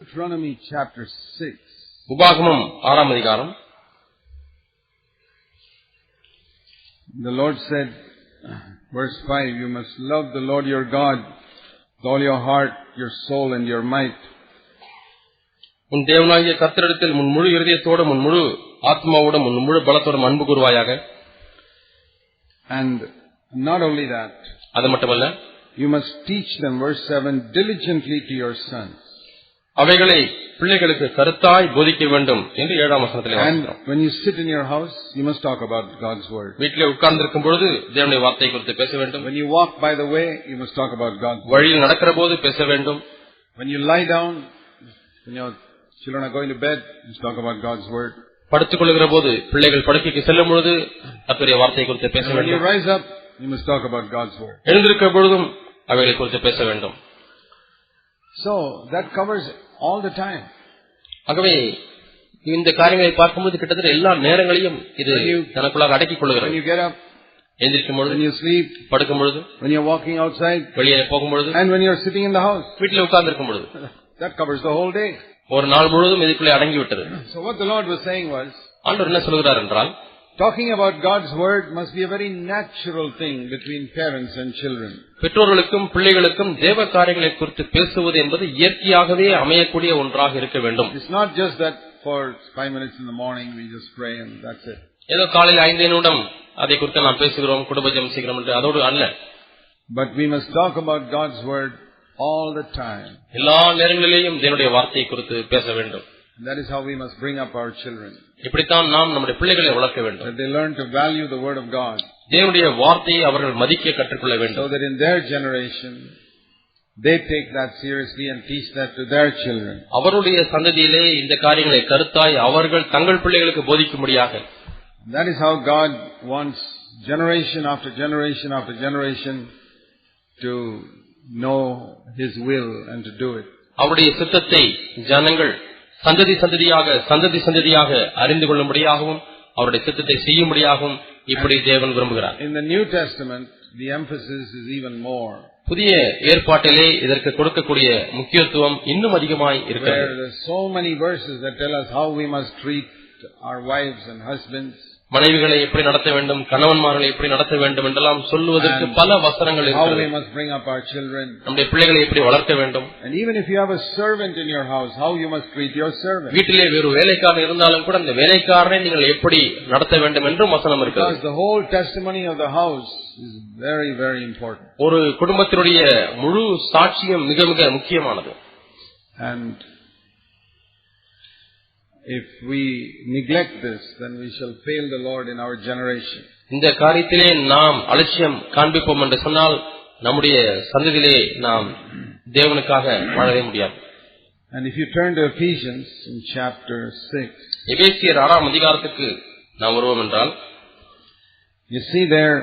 Deuteronomy chapter 6. உபாகமம் ஆறாம் அதிகாரம் The Lord said, verse 5, You must love the Lord your God with all your heart, your soul, and your might. உன் தேவனாகிய கர்த்தரிடத்தில் முன் முழு இருதயத்தோடும் முன் முழு ஆத்மாவோடும் முன் முழு பலத்தோடும் அன்பு கூறுவாயாக And not only that, அது மட்டுமல்ல you must teach them, verse 7, diligently to your sons. அவைகளை பிள்ளைகளுக்கு கருத்தாய் போதிக்க வேண்டும் என்று ஏழாம் வசனத்திலே And வாசிக்கிறோம். when you sit in your house, you must talk about God's word. வீட்டிலே உட்கார்ந்திருக்கும் பொழுது தேவனுடைய வார்த்தை குறித்து பேச வேண்டும் When you walk by the way, you must talk about God's word. வழியில் நடக்கிற போது பேச வேண்டும் When you lie down, when your children are going to bed, you must talk about God's word. படுத்துக் கொள்கிற போது பிள்ளைகள் படுக்கைக்கு செல்லும் பொழுது கர்த்தருடைய வார்த்தை குறித்து பேச And when you வேண்டும் rise up, you must talk about God's word. எழுந்திருக்கிற பொழுதும் அவைகளை குறித்து பேச வேண்டும் So, that covers all the time. ஆகவே இந்த காரியங்களை பார்க்கும்போது கிட்டத்தட்ட எல்லா நேரங்களையும் இது தனக்குள்ளாக அடக்கிக் When கொள்கிறது you get up, எந்திரிக்கும் when பொழுது you sleep, படுக்கும் பொழுது when you're walking outside, வெளியே போகும் பொழுது and when you're sitting in the house. வீட்டில் உட்கார்ந்திருக்கும் பொழுது That covers the whole day. ஒரு நாள் முழுவதும் இதுக்குள்ளே அடங்கிவிட்டது So what the Lord was saying was, ஆண்டவர் என்ன சொல்கிறார் என்றால் talking about God's word must be a very natural thing between parents and children. பெற்றோர்களுக்கும் பிள்ளைகளுக்கும் தேவ காரியங்களை குறித்து பேசுவது என்பது இயற்கையாகவே அமையக்கூடிய ஒன்றாக இருக்க வேண்டும் It's not just that for five minutes in the morning we just pray and that's it. ஏதோ காலையில் ஐந்து நிமிடம் அதை குறித்து நாம் பேசுகிறோம் குடும்ப ஜெபம் செய்கிறோம் என்று அதோடு அல்ல But we must talk about God's word all the time. எல்லா நேரங்களிலேயும் தேவனுடைய வார்த்தையை குறித்து பேச வேண்டும் And that is how we must bring up our children. இப்படித்தான் நாம் நம்முடைய பிள்ளைகளை வளர்க்க வேண்டும் That they learn to value the word of God. தேவனுடைய வார்த்தையை அவர்கள் மதிக்க கற்றுக்கொள்ள So வேண்டும் that in their generation, they take that seriously and teach that to their children. அவருடைய சந்ததியிலே இந்த காரியங்களை கருத்தாய் அவர்கள் தங்கள் பிள்ளைகளுக்கு போதிக்கும்படியாக That is how God wants generation after generation after generation to know His will and to do it. அவருடைய சித்தத்தை ஜனங்கள் சந்ததி சந்ததியாக சந்ததி சந்ததியாக அறிந்து கொள்ளும்படியாகவும் அவருடைய சித்தத்தை செய்யும்படியாகவும் இப்படி தேவன் விரும்புகிறார். The New Testament, the emphasis is even more. புதிய ஏற்பாட்டிலே இதற்கு கொடுக்கக்கூடிய முக்கியத்துவம் இன்னும் அதிகமாய் இருக்கிறது. so many verses that tell us how we must treat our wives and husbands, மனைவிகளை எப்படி நடத்த வேண்டும் கணவன்மார்களை எப்படி நடத்த வேண்டும் என்றெல்லாம் சொல்லுவதற்கு பல வசனங்கள். நம்முடைய பிள்ளைகளை எப்படி வளர்க்க வேண்டும் And even if you have a servant in your house, how you must treat your servant. வீட்டிலே வேறு வேலைக்காரன் இருந்தாலும் கூட அந்த வேலைக்காரனை நீங்கள் எப்படி நடத்த வேண்டும் என்றும் வசனம் இருக்கிறது the whole testimony of the house is very, very important. ஒரு குடும்பத்தினுடைய முழு சாட்சியம் மிக மிக முக்கியமானது And if we neglect this, then we shall fail the Lord in our generation. இந்த காரியத்திலே நாம் அலட்சியம் காண்பிப்போம் என்று சொன்னால் நம்முடைய சந்ததியிலே நாம் தேவனுக்காக வாழவே முடியாது And if you turn to Ephesians in chapter 6, எபேசியர் ஆறாம் அதிகாரத்துக்கு நாம் வருவோம் என்றால் you see there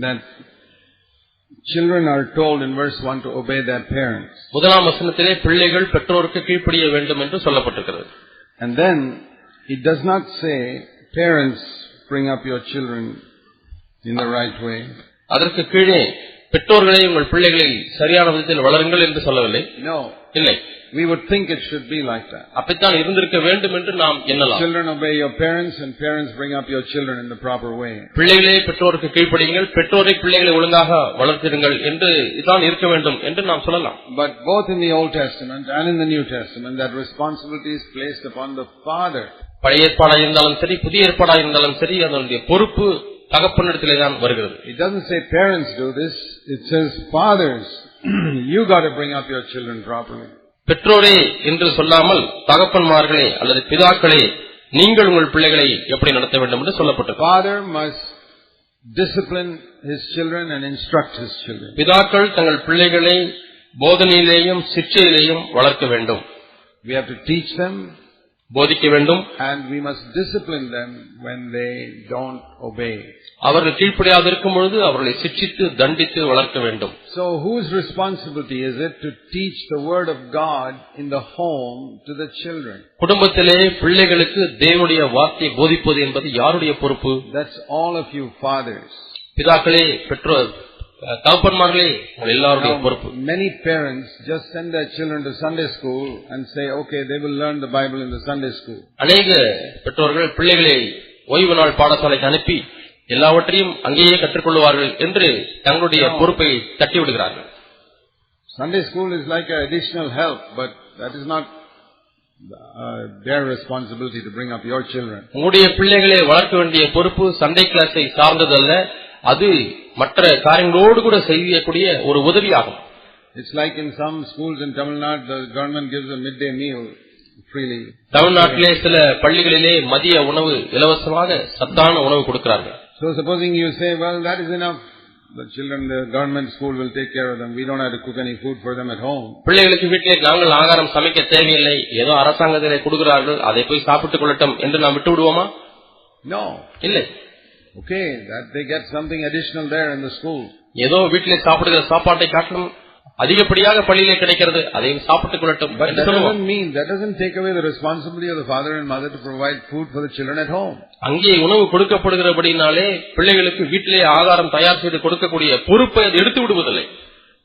that children are told in verse 1 to obey their parents. முதலாம் வசனத்திலே பிள்ளைகள் பெற்றோருக்கு கீழ்ப்படிய வேண்டும் என்று சொல்லப்பட்டிருக்கிறது And then it does not say, parents, bring up your children in the right way. அதற்கு கீழே பெற்றோர்களை உங்கள் பிள்ளைகளை சரியான விதத்தில் வளருங்கள் என்று சொல்லவில்லை No, இல்லை We would think it should be like that. அப்படித்தான் இருந்திருக்க வேண்டும் என்று நாம் எண்ணலாம் Children obey your parents and parents bring up your children in the proper way. பிள்ளைகளே பெற்றோருக்கு கீழ்ப்படியுங்கள் பெற்றோரை பிள்ளைகளை ஒழுங்காக வளர்த்திருங்கள் என்று இதான் இருக்க வேண்டும் என்று நாம் சொல்லலாம் But both in the Old Testament and in the New Testament, that responsibility is placed upon the father. பழைய ஏற்பாடா இருந்தாலும் சரி புதிய ஏற்பாடா இருந்தாலும் சரி அதனுடைய பொறுப்பு தகப்பனிடத்திலே தான் வருகிறது It doesn't say parents do this, it says fathers, you got to bring up your children properly. பெற்றோரே என்று சொல்லாமல் தகப்பன்மார்களே அல்லது பிதாக்களே நீங்கள் உங்கள் பிள்ளைகளை எப்படி நடத்த வேண்டும் என்று சொல்லப்பட்டிருக்கிறது Father must discipline his children and instruct his children. பிதாக்கள் தங்கள் பிள்ளைகளை போதனையிலேயும் சிற்றையிலேயும் வளர்க்க வேண்டும் We have to teach them போதிக்க வேண்டும் and we must discipline them when they don't obey. அவர்கள் கீழ்ப்படியாது இருக்கும் பொழுது அவர்களை சிக்ஷித்து தண்டித்து வளர்க்க வேண்டும் So whose responsibility is it to teach the word of God in the home to the children? குடும்பத்திலே பிள்ளைகளுக்கு தேவனுடைய வார்த்தையை போதிப்பது என்பது யாருடைய பொறுப்பு That's all of you fathers. பிதாக்களே பெற்றோர் அஹ், தகப்பன்மார்களே உங்கள் எல்லாருடைய Now, பொறுப்பு many parents just send their children to Sunday school and say, okay, they will learn the Bible in the Sunday school. அநேக பெற்றோர்கள் பிள்ளைகளை ஓய்வு நாள் பாடசாலைக்கு அனுப்பி எல்லாவற்றையும் அங்கேயே கற்றுக்கொள்வார்கள் என்று தங்களுடைய பொறுப்பை தட்டி விடுகிறார்கள் Sunday school is like an additional help, but that is not uh, their responsibility to bring up your children. உங்களுடைய பிள்ளைகளை வளர்க்க வேண்டிய பொறுப்பு சண்டே கிளாஸை சார்ந்ததல்ல அது மற்ற காரியங்களோடு கூட செய்யக்கூடிய ஒரு உதவியாகும் like in some schools in Tamil Nadu, the government gives a midday meal freely. தமிழ்நாட்டிலே சில பள்ளிகளிலே மதிய உணவு இலவசமாக சத்தான உணவு கொடுக்கிறார்கள் So supposing you say, well, that is enough. The children, the government school will take care of them. We don't have to cook any food for them at home. பிள்ளைகளுக்கு வீட்டிலே நாங்கள் ஆகாரம் சமைக்க தேவையில்லை ஏதோ அரசாங்கத்திலே கொடுக்கிறார்கள் அதை போய் சாப்பிட்டுக் கொள்ளட்டும் என்று நாம் விட்டு விடுவோமா No. இல்லை Okay, that they get something additional there in the school. ஏதோ வீட்டிலே சாப்பிடுகிற சாப்பாட்டை காட்டிலும் அதிகப்படியாக பள்ளியிலே கிடைக்கிறது அதையும் சாப்பிட்டுக் கொள்ளட்டும் But that சொல்லுவோம் doesn't mean, that doesn't take away the responsibility of the father and mother to provide food for the children at home. அங்கே உணவு கொடுக்கப்படுகிறபடினாலே பிள்ளைகளுக்கு வீட்டிலே ஆகாரம் தயார் செய்து கொடுக்கக்கூடிய பொறுப்பை எடுத்து விடுவதில்லை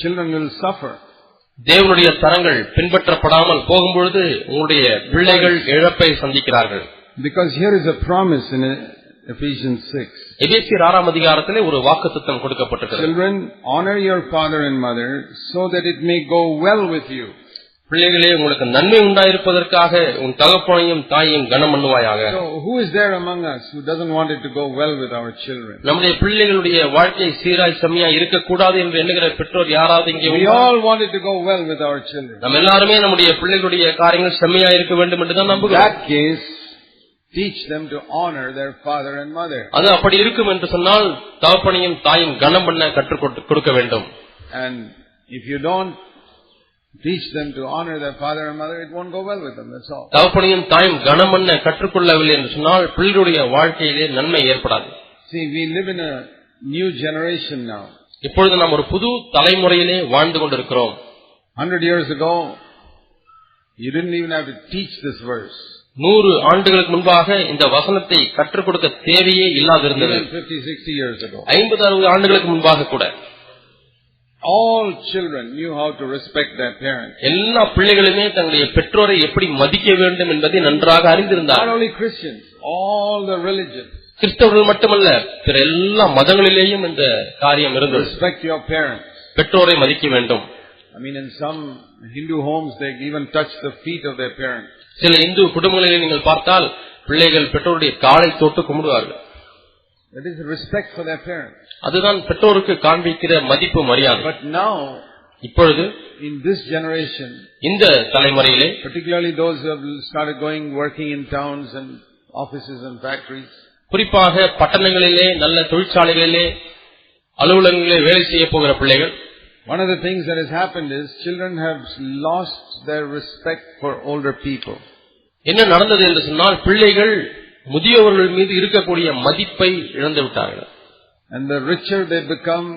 children will suffer. தேவனுடைய தரங்கள் பின்பற்றப்படாமல் போகும்பொழுது உங்களுடைய பிள்ளைகள் இழப்பை சந்திக்கிறார்கள் Because here is a promise in Ephesians 6. எபேசியர் ஆறாம் அதிகாரத்திலே ஒரு வாக்குத்தத்தம் கொடுக்கப்பட்டிருக்கிறது Children, honor your father and mother so that it may go well with you. பிள்ளைகளே உங்களுக்கு நன்மை உண்டாயிருப்பதற்காக உன் தகப்பனையும் தாயையும் கனம் பண்ணுவாயாக who is there among us who doesn't want it to go well with our children? நம்முடைய பிள்ளைகளுடைய வாழ்க்கை சீராய் செம்மையா இருக்கக்கூடாது என்று எண்ணுகிற பெற்றோர் யாராவது இங்கே We all want it to go well with our children. நம்ம எல்லாருமே நம்முடைய பிள்ளைகளுடைய காரியங்கள் செம்மையா இருக்க வேண்டும் என்று தான் நம்புகிறோம் that case, teach them to honor their father and mother. அது அப்படி இருக்கும் என்று சொன்னால் தகப்பனையும் தாயும் கனம் பண்ண கற்றுக் கொடு- கொடுக்க வேண்டும் And if you don't teach them to honor their father and mother, it won't go well with them, that's all. தகப்பனையும் தாயும் கனம் பண்ண கற்றுக்கொள்ளவில்லை என்று சொன்னால் பிள்ளைகளுடைய வாழ்க்கையிலே நன்மை ஏற்படாது See, we live in a new generation now. இப்பொழுது நாம் ஒரு புது தலைமுறையிலே வாழ்ந்து கொண்டிருக்கிறோம் Hundred years ago, you didn't even have to teach this verse. நூறு ஆண்டுகளுக்கு முன்பாக இந்த வசனத்தை கற்றுக் கொடுக்க தேவையே இல்லாதிருந்தது Even 50, 60 years ago. ஐம்பது அறுபது ஆண்டுகளுக்கு முன்பாக கூட All children knew how to respect their parents. எல்லா பிள்ளைகளுமே தங்களுடைய பெற்றோரை எப்படி மதிக்க வேண்டும் என்பதை நன்றாக Not அறிந்திருந்தார் only Christians, all the religions. கிறிஸ்தவர்கள் மட்டுமல்ல பிற எல்லா மதங்களிலேயும் இந்த காரியம் இருந்தது Respect your parents. பெற்றோரை மதிக்க வேண்டும் I mean, in some Hindu homes, they even touch the feet of their parents. சில இந்து குடும்பங்களிலே நீங்கள் பார்த்தால் பிள்ளைகள் பெற்றோருடைய காலை தொட்டு கும்பிடுவார்கள் That is respect for their parents. அதுதான் பெற்றோருக்கு காண்பிக்கிற மதிப்பு மரியாதை But now, இப்பொழுது in this generation, இந்த தலைமுறையிலே particularly those who have started going working in towns and offices and factories, குறிப்பாக பட்டணங்களிலே நல்ல தொழிற்சாலைகளிலே அலுவலகங்களிலே வேலை செய்ய போகிற பிள்ளைகள் one of the things that has happened is children have lost their respect for older people. என்ன நடந்தது என்று சொன்னால் பிள்ளைகள் முதியவர்கள் மீது இருக்கக்கூடிய மதிப்பை இழந்து விட்டார்கள் And the richer they become,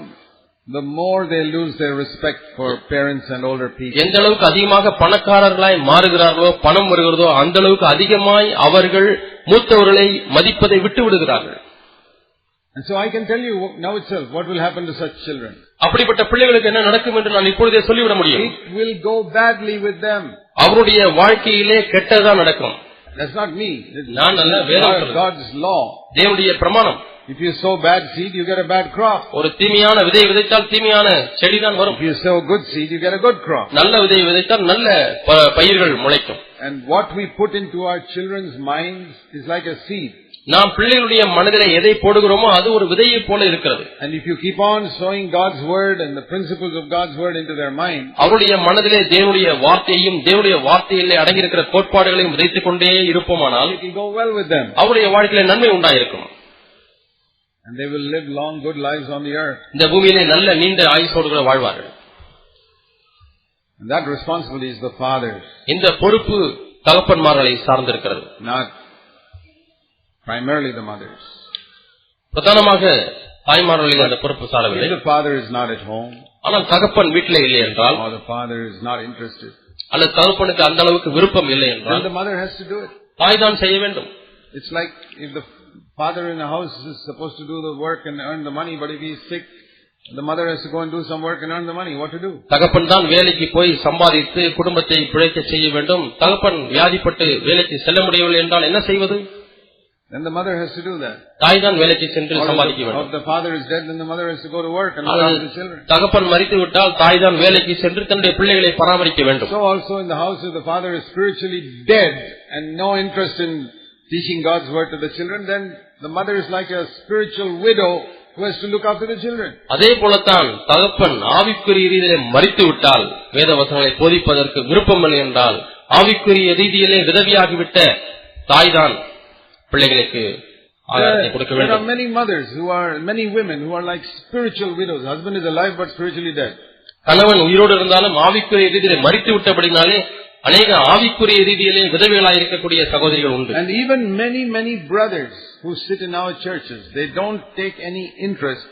the more they lose their respect for parents and older people. எந்த அளவுக்கு அதிகமாக பணக்காரர்களாய் மாறுகிறார்களோ பணம் வருகிறதோ அந்த அளவுக்கு அதிகமாய் அவர்கள் மூத்தவர்களை மதிப்பதை விட்டு விடுகிறார்கள் And so I can tell you now itself what will happen to such children. அப்படிப்பட்ட பிள்ளைகளுக்கு என்ன நடக்கும் என்று நான் இப்பொழுதே சொல்லிவிட முடியும் It will go badly with them. அவருடைய வாழ்க்கையிலே கெட்டதா நடக்கும் That's not me. It's நான் அல்ல, வேதம் God- சொல்லுது. God's law. தேவனுடைய பிரமாணம் If you sow bad seed, you get a bad crop. ஒரு தீமையான விதை விதைத்தால் தீமையான செடிதான் வரும் If you sow good seed, you get a good crop. நல்ல விதை விதைத்தால் நல்ல பயிர்கள் முளைக்கும் And what we put into our children's minds is like a seed. நாம் பிள்ளைகளுடைய மனதிலே எதை போடுகிறோமோ அது ஒரு விதையை போல இருக்கிறது And if you keep on sowing God's word and the principles of God's word into their mind, அவருடைய மனதிலே தேவனுடைய வார்த்தையையும் தேவனுடைய வார்த்தையிலே அடங்கியிருக்கிற கோட்பாடுகளையும் விதைத்துக் கொண்டே இருப்போமானால் it will go well with them. அவருடைய வாழ்க்கையில நன்மை உண்டாயிருக்கும் And they will live long, good lives on the earth. இந்த பூமியிலே நல்ல நீண்ட ஆயுசோடு கூட வாழ்வார்கள் And that responsibility is the father's, இந்த பொறுப்பு தகப்பன்மார்களை சார்ந்திருக்கிறது not primarily the mother's. பிரதானமாக தாய்மார்களின் அந்த பொறுப்பு சாரவில்லை If the father is not at home, ஆனால் தகப்பன் வீட்டிலே இல்லை என்றால் or the father is not interested, அல்லது தகப்பனுக்கு அந்த அளவுக்கு விருப்பம் இல்லை என்றால் the mother has to do it. தாய் தான் செய்ய வேண்டும் It's like if the father in the house is supposed to do the work and earn the money, but if he is sick, the mother has to go and do some work and earn the money. What to do? தகப்பன் தான் வேலைக்கு போய் சம்பாதித்து குடும்பத்தை பிழைக்க செய்ய வேண்டும் தகப்பன் வியாதிப்பட்டு வேலைக்கு செல்ல முடியவில்லை என்றால் என்ன செய்வது Then the mother has to do that. தாய் தான் வேலைக்கு சென்று Or if சம்பாதிக்க the, or வேண்டும் if the father is dead, then the mother has to go to work and look அல்லது after the children. தகப்பன் மறித்து விட்டால் தாய் தான் வேலைக்கு சென்று தன்னுடைய பிள்ளைகளை பராமரிக்க வேண்டும் So also in the house, if the father is spiritually dead and no interest in teaching God's word to the children, then the mother is like a spiritual widow who has to look after the children. அதே போலத்தான் தகப்பன் ஆவிக்குரிய ரீதியிலே மறித்து விட்டால் வேத வசனங்களை போதிப்பதற்கு விருப்பமில்லை என்றால் ஆவிக்குரிய ரீதியிலே விதவியாகிவிட்ட தாய்தான் பிள்ளைகளுக்கு There, there are வேண்டும் many mothers who are, many women who are like spiritual widows. Husband is alive but spiritually dead. கணவன் உயிரோடு இருந்தாலும் ஆவிக்குரிய ரீதியிலே மறித்து விட்டபடினாலே அநேக ஆவிக்குரிய ரீதியிலே விதவிகளாய் இருக்கக்கூடிய சகோதரிகள் உண்டு. And even many, many brothers who sit in our churches, they don't take any interest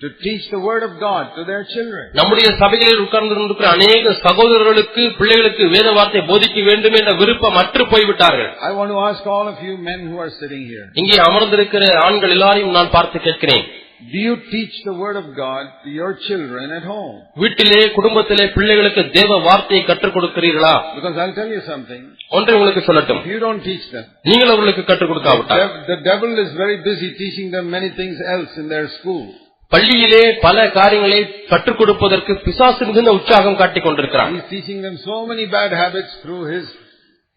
to teach the word of God to their children. நம்முடைய சபைகளில் உட்கார்ந்திருக்கிற அநேக சகோதரர்களுக்கு பிள்ளைகளுக்கு வேத வார்த்தை போதிக்க வேண்டும் என்ற விருப்பம் அற்று போய்விட்டார்கள். I want to ask all of you men who are sitting here, இங்கே அமர்ந்திருக்கிற ஆண்கள் எல்லாரையும் நான் பார்த்து கேட்கிறேன். do you teach the word of God to your children at home? வீட்டிலே குடும்பத்திலே பிள்ளைகளுக்கு தேவ வார்த்தையை கற்றுக் கொடுக்கிறீர்களா Because I'll tell you something, ஒன்றை உங்களுக்கு சொல்லட்டும் if you don't teach them, நீங்கள் அவர்களுக்கு கற்றுக் the கொடுக்காவிட்டால் dev- the devil is very busy teaching them many things else in their school. பள்ளியிலே பல காரியங்களை கற்றுக் கொடுப்பதற்கு பிசாசு மிகுந்த உற்சாகம் காட்டிக் கொண்டிருக்கிறான் He's teaching them so many bad habits through his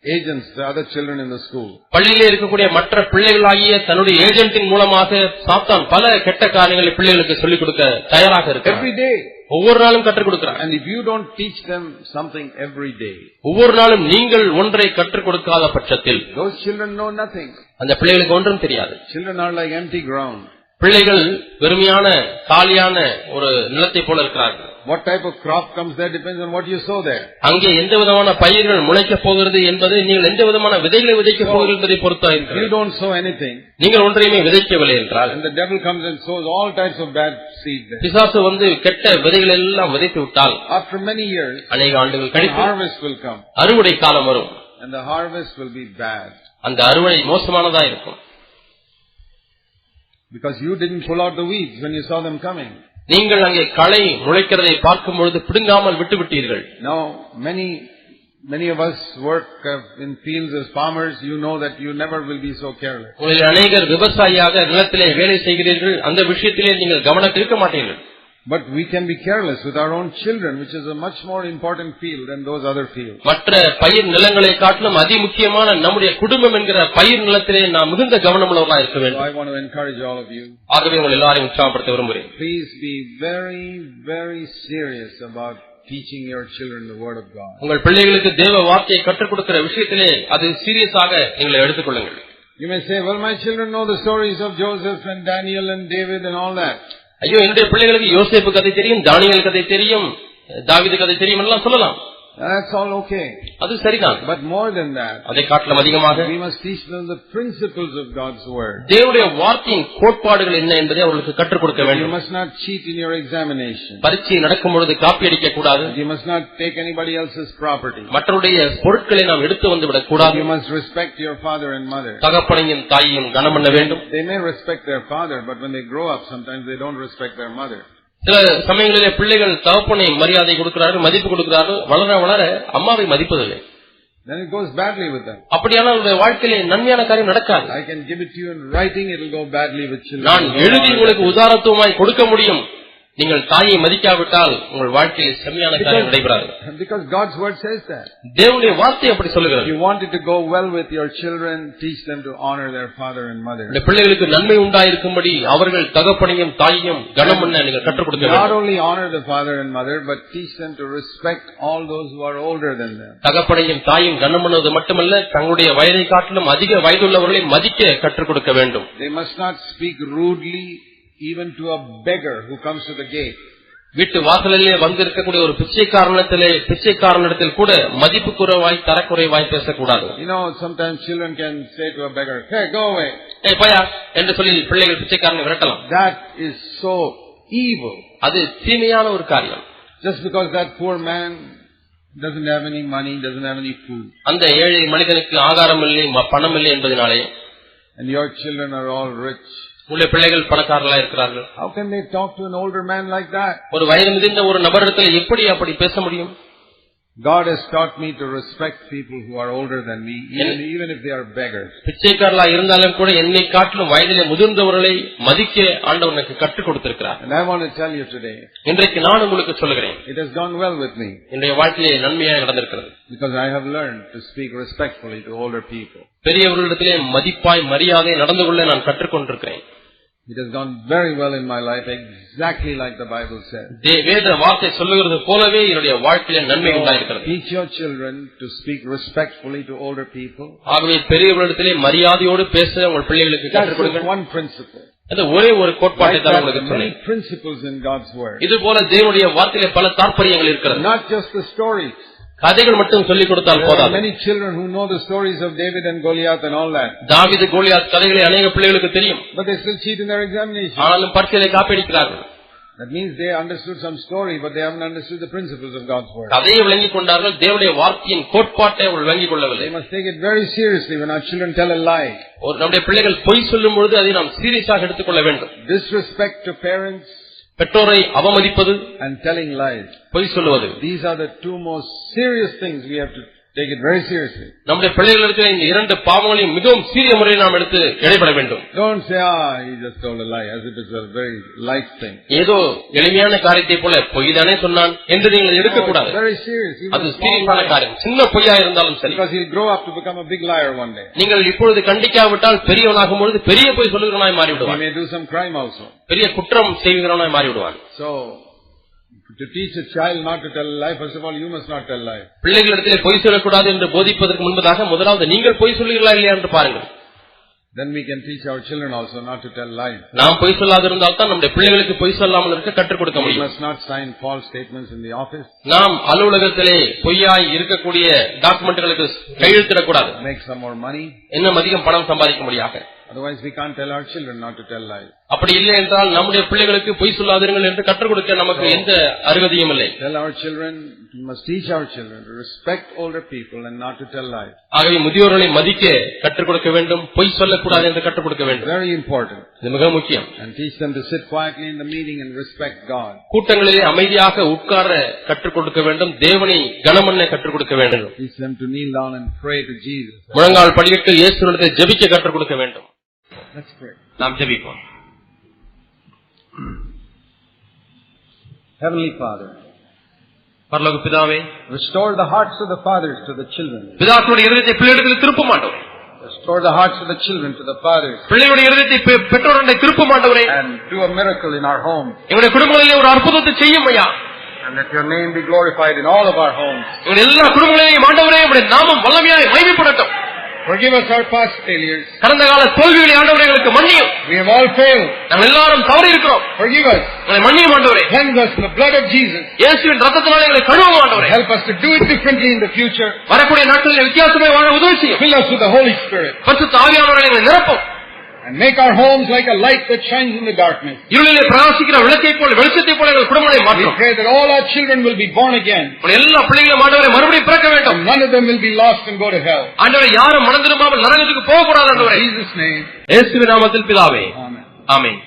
agents, the other children in the school. பள்ளியிலே இருக்கக்கூடிய மற்ற பிள்ளைகளாகிய தன்னுடைய ஏஜென்ட்டின் மூலமாக சாத்தான் பல கெட்ட காரியங்களை பிள்ளைகளுக்கு சொல்லிக் கொடுக்க தயாராக இருக்கிறார் Every day. ஒவ்வொரு நாளும் கற்றுக் கொடுக்கிறார் And if you don't teach them something every day, ஒவ்வொரு நாளும் நீங்கள் ஒன்றை கற்றுக் கொடுக்காத பட்சத்தில் those children know nothing. அந்த பிள்ளைகளுக்கு ஒன்றும் தெரியாது Children are like empty ground. பிள்ளைகள் வெறுமையான காலியான ஒரு நிலத்தை போல இருக்கிறார்கள் What type of crop comes there depends on what you sow there. அங்கே எந்த விதமான பயிர்கள் முளைக்கப் போகிறது என்பது நீங்கள் எந்த விதமான விதைகளை விதைக்கப் போகிறது என்பதை If பொறுத்தா you இருக்கிறது don't sow anything, நீங்கள் ஒன்றையுமே விதைக்கவில்லை என்றால் and the devil comes and sows all types of bad seed there. பிசாசு வந்து கெட்ட விதைகள் எல்லாம் விதைத்து விட்டால் After many years, அநேக ஆண்டுகள் the கழித்து harvest will come. அறுவடை காலம் வரும் And the harvest will be bad. அந்த அறுவடை மோசமானதா இருக்கும் Because you didn't pull out the weeds when you saw them coming. நீங்கள் அங்கே களை முளைக்கிறதை பார்க்கும் பொழுது பிடுங்காமல் விட்டு விட்டீர்கள் Now, many, many of us work uh, in fields as farmers. You know that you never will be so careless. உங்களில் அநேகர் விவசாயியாக நிலத்திலே வேலை செய்கிறீர்கள் அந்த விஷயத்திலே நீங்கள் கவனம் இருக்க மாட்டீர்கள் But we can be careless with our own children, which is a much more important field than those other fields. மற்ற பயிர் நிலங்களை காட்டிலும் அதி முக்கியமான நம்முடைய குடும்பம் என்கிற பயிர் நிலத்திலே நாம் மிகுந்த கவனமுள்ளவர்களா இருக்க So வேண்டும் I want to encourage all of you. ஆகவே உங்கள் எல்லாரையும் உற்சாகப்படுத்த விரும்புகிறேன் Please be very, very serious about teaching your children the Word of God. உங்கள் பிள்ளைகளுக்கு தேவ வார்த்தையை கற்றுக் கொடுக்கிற விஷயத்திலே அது சீரியஸாக நீங்கள் எடுத்துக்கொள்ளுங்கள் You may say, well, my children know the stories of Joseph and Daniel and David and all that. ஐயோ என்னுடைய பிள்ளைகளுக்கு யோசிப்பு கதை தெரியும் தானியல் கதை தெரியும் தாவித கதை தெரியும் எல்லாம் சொல்லலாம். That's all okay. அது சரிதான் But more than that, அதை காட்டிலும் அதிகமாக we must teach them the principles of God's Word. தேவனுடைய வார்த்தையின் கோட்பாடுகள் என்ன என்பதை அவர்களுக்கு கற்றுக் கொடுக்க You வேண்டும் must not cheat in your examination. பரீட்சை நடக்கும் பொழுது காப்பி அடிக்க கூடாது You must not take anybody else's property. மற்றவருடைய பொருட்களை நாம் எடுத்து வந்து விடக் கூடாது You must respect your father and mother. தகப்பனையும் தாயையும் கனம் பண்ண வேண்டும் They may respect their father, but when they grow up, sometimes they don't respect their mother. சில சமயங்களிலே பிள்ளைகள் தகப்பனை மரியாதை கொடுக்கிறார்கள் மதிப்பு கொடுக்கிறார்கள் வளர வளர அம்மாவை மதிப்பதில்லை Then it goes badly with them. அப்படியானால் அவருடைய வாழ்க்கையிலே நன்மையான காரியம் நடக்காது I can give it to you in writing, it will go badly with children. நான் எழுதி உங்களுக்கு உதாரத்துவமாய் கொடுக்க முடியும் நீங்கள் தாயை மதிக்காவிட்டால் உங்கள் வாழ்க்கையில் செம்மையான காரியம் நடைபெறாது Because God's word says that. தேவனுடைய வார்த்தை அப்படி If சொல்லுகிறது you want it to go well with your children, teach them to honor their father and mother. உங்களுடைய பிள்ளைகளுக்கு நன்மை உண்டாயிருக்கும்படி அவர்கள் தகப்பனையும் தாயையும் கனம் பண்ண நீங்கள் கற்றுக் கொடுக்க Not வேண்டும் only honor the father and mother, but teach them to respect all those who are older than them. தகப்பனையும் தாயும் கனம் பண்ணுவது மட்டுமல்ல தங்களுடைய வயதை காட்டிலும் அதிக வயதுள்ளவர்களை மதிக்க கற்றுக் கொடுக்க வேண்டும் They must not speak rudely even to a beggar who comes to the gate. வீட்டு வாசலிலே வந்திருக்கக்கூடிய ஒரு பிச்சைக்காரனிடத்திலே பிச்சைக்காரனிடத்தில் கூட மதிப்பு குறைவாய் தரக்குறைவாய் பேசக்கூடாது You know, sometimes children can say to a beggar, hey, go away. ஏய் பயா என்று சொல்லி பிள்ளைகள் பிச்சைக்காரனை விரட்டலாம் That is so evil. அது தீமையான ஒரு காரியம் Just because that poor man doesn't have any money, doesn't have any food, அந்த ஏழை மனிதனுக்கு ஆகாரம் இல்லை பணம் இல்லை என்பதனாலே and your children are all rich. உங்களுடைய பிள்ளைகள் பணக்காரர்களா இருக்கிறார்கள் How can they talk to an older man like that? ஒரு வயது மிகுந்த ஒரு நபரிடத்தில் எப்படி அப்படி பேச முடியும் God has taught me to respect people who are older than me, even, even if they are beggars. பிச்சைக்காரலா இருந்தாலும் கூட என்னை காட்டிலும் வயதிலே முதிர்ந்தவர்களை மதிக்க ஆண்டவர் எனக்கு கற்றுக் கொடுத்திருக்கிறார் And I want to tell you today, இன்றைக்கு நான் உங்களுக்கு சொல்லுகிறேன் it has gone well with me என்னுடைய வாழ்க்கையிலே நன்மையாக நடந்திருக்கிறது because I have learned to speak respectfully to older people. பெரியவர்களிடத்திலே மதிப்பாய் மரியாதை நடந்து கொள்ள நான் கற்றுக்கொண்டிருக்கிறேன் It has gone very well in my life, exactly like the Bible says. தே- வேத வார்த்தை சொல்லுகிறது போலவே என்னுடைய வாழ்க்கையில நன்மை உண்டாயிருக்கிறது Teach your children to speak respectfully to older people. ஆகவே பெரியவர்களிடத்திலே மரியாதையோடு பேச உங்கள் பிள்ளைகளுக்கு That's கற்றுக் just கொடுங்க one principle. அது ஒரே ஒரு கோட்பாட்டை Like தான் that, உங்களுக்கு many சொன்னேன் principles in God's Word. இது போல தேவனுடைய வார்த்தையிலே பல தாற்பயங்கள் இருக்கிறது Not just the stories. கதைகள் மட்டும் சொல்லிக் கொடுத்தால் There are போதாது many children who know the stories of David and Goliath and all that. தாவீது கோலியாத் கதைகளை அநேக பிள்ளைகளுக்கு தெரியும் But they still cheat in their examination. ஆனாலும் பரீட்சையிலே காப்பீடிக்கிறார்கள் That means they understood some story, but they haven't understood the principles of God's Word. கதையை விளங்கிக் கொண்டார்கள் தேவனுடைய வார்த்தையின் கோட்பாட்டை அவர்கள் விளங்கிக் கொள்ளவில்லை They must take it very seriously when our children tell a lie. ஒரு நம்முடைய பிள்ளைகள் பொய் சொல்லும் பொழுது அதை நாம் சீரியஸாக எடுத்துக்கொள்ள வேண்டும் Disrespect to parents பெற்றோரை அவமதிப்பது and telling lies. பொய் சொல்லுவது These are the two most serious things we have to take it very seriously. நம்முடைய பிள்ளைகளிடத்தில் இந்த இரண்டு பாவங்களையும் மிகவும் சீரிய முறையில் நாம் எடுத்து இடைபட வேண்டும் Don't say, ah, he just told a lie, as if it's a very light thing. ஏதோ எளிமையான காரியத்தை போல பொய் தானே சொன்னான் என்று நீங்கள் எடுக்கக்கூடாது very serious. அது சீரியஸான lie. காரியம் சின்ன பொய்யா இருந்தாலும் சரி Because he'll grow up to become a big liar one day. நீங்கள் இப்பொழுது கண்டிக்காவிட்டால் பெரியவனாகும் பொழுது பெரிய பொய் சொல்லுகிறவனாய் He may do some crime also. பெரிய குற்றம் செய்கிறவனாய் மாறிவிடுவான் So, to teach a child not to tell a lie, first of all, you must not tell lies. பிள்ளைகளிடத்திலே பொய் சொல்லக்கூடாது என்று போதிப்பதற்கு முன்பதாக முதலாவது நீங்கள் பொய் சொல்லுகிறீர்களா இல்லையா என்று பாருங்கள் Then we can teach our children also not to tell lies. நாம் பொய் சொல்லாதிருந்தால் தான் நம்முடைய பிள்ளைகளுக்கு பொய் சொல்லாமல் இருக்க கற்றுக் கொடுக்க We முடியும் must not sign false statements in the office, நாம் அலுவலகத்திலே பொய்யாய் இருக்கக்கூடிய டாக்குமெண்ட்களுக்கு கையெழுத்திடக்கூடாது make some more money. இன்னும் அதிகம் பணம் சம்பாதிக்க முடியாக Otherwise, we can't tell our children not to tell lies. அப்படி இல்லை என்றால் நம்முடைய பிள்ளைகளுக்கு பொய் சொல்லாதீர்கள் என்று கற்றுக் கொடுக்க நமக்கு எந்த அருகதையும் இல்லை Tell our children, we must teach our children to respect older people and not to tell lies. ஆகவே முதியோர்களை மதிக்க கற்றுக் கொடுக்க வேண்டும் பொய் சொல்லக்கூடாது என்று கற்றுக் கொடுக்க வேண்டும் Very important. இது மிக முக்கியம் And teach them to sit quietly in the meeting and respect God. கூட்டங்களிலே அமைதியாக உட்கார கற்றுக் கொடுக்க வேண்டும் தேவனை கனமண்ண கற்றுக் கொடுக்க வேண்டும் Teach them to kneel down and pray to Jesus. முழங்கால் படிக்கட்டு இயேசுவிடத்தை ஜெபிக்க கற்றுக் கொடுக்க வேண்டும் Let's pray. நாம் ஜெபிப்போம் Heavenly Father, பரலோக பிதாவே restore the hearts of the fathers to the children. பிதாக்களுடைய இருதயத்தை பிள்ளைகளுக்கு திருப்ப மாட்டோம் Restore the hearts of the children to the fathers. பிள்ளைகளுடைய இருதயத்தை பெ- பெற்றோருடைய திருப்ப மாட்டவரே And do a miracle in our homes. எங்களுடைய குடும்பங்களிலே ஒரு அற்புதத்தை செய்யும் ஐயா And let your name be glorified in all of our homes. எல்லா குடும்பங்களையும் ஆண்டவரே உங்களுடைய நாமம் வல்லமையாய் மகிமைப்படட்டும் Forgive us our past failures. கடந்த கால தோல்விகளை ஆண்டவரே எங்களுக்கு மன்னியும் We have all failed. நாங்கள் எல்லாரும் தவறி இருக்கிறோம் Forgive us. எங்களை மன்னியும் ஆண்டவரே Cleanse us in the blood of Jesus. இயேசுவின் ரத்தத்தினால எங்களை கழுவும் ஆண்டவரே Help us to do it differently in the future. வரக்கூடிய நாட்களில் வித்தியாசமே வாழ உதவி செய்யும் Fill us with the Holy Spirit. பரிசுத்த ஆவியானவர்களை எங்களை நிரப்பும் And make our homes like a light that shines in the darkness. இருளிலே பிரகாசிக்கிற விளக்கை போல வெளிச்சத்தை போல எங்கள் குடும்பங்களை We மாற்றும் pray that all our children will be born again. எல்லா பிள்ளைகளும் ஆண்டவரை மறுபடியும் பிறக்க வேண்டும் And none of them will be lost and go to hell. ஆண்டவரை யாரும் மனம் திரும்பாமல் நரகத்துக்கு போகக்கூடாது In ஆண்டவரே Jesus' name. இயேசுவின் நாமத்தில் பிதாவே Amen. ஆமென்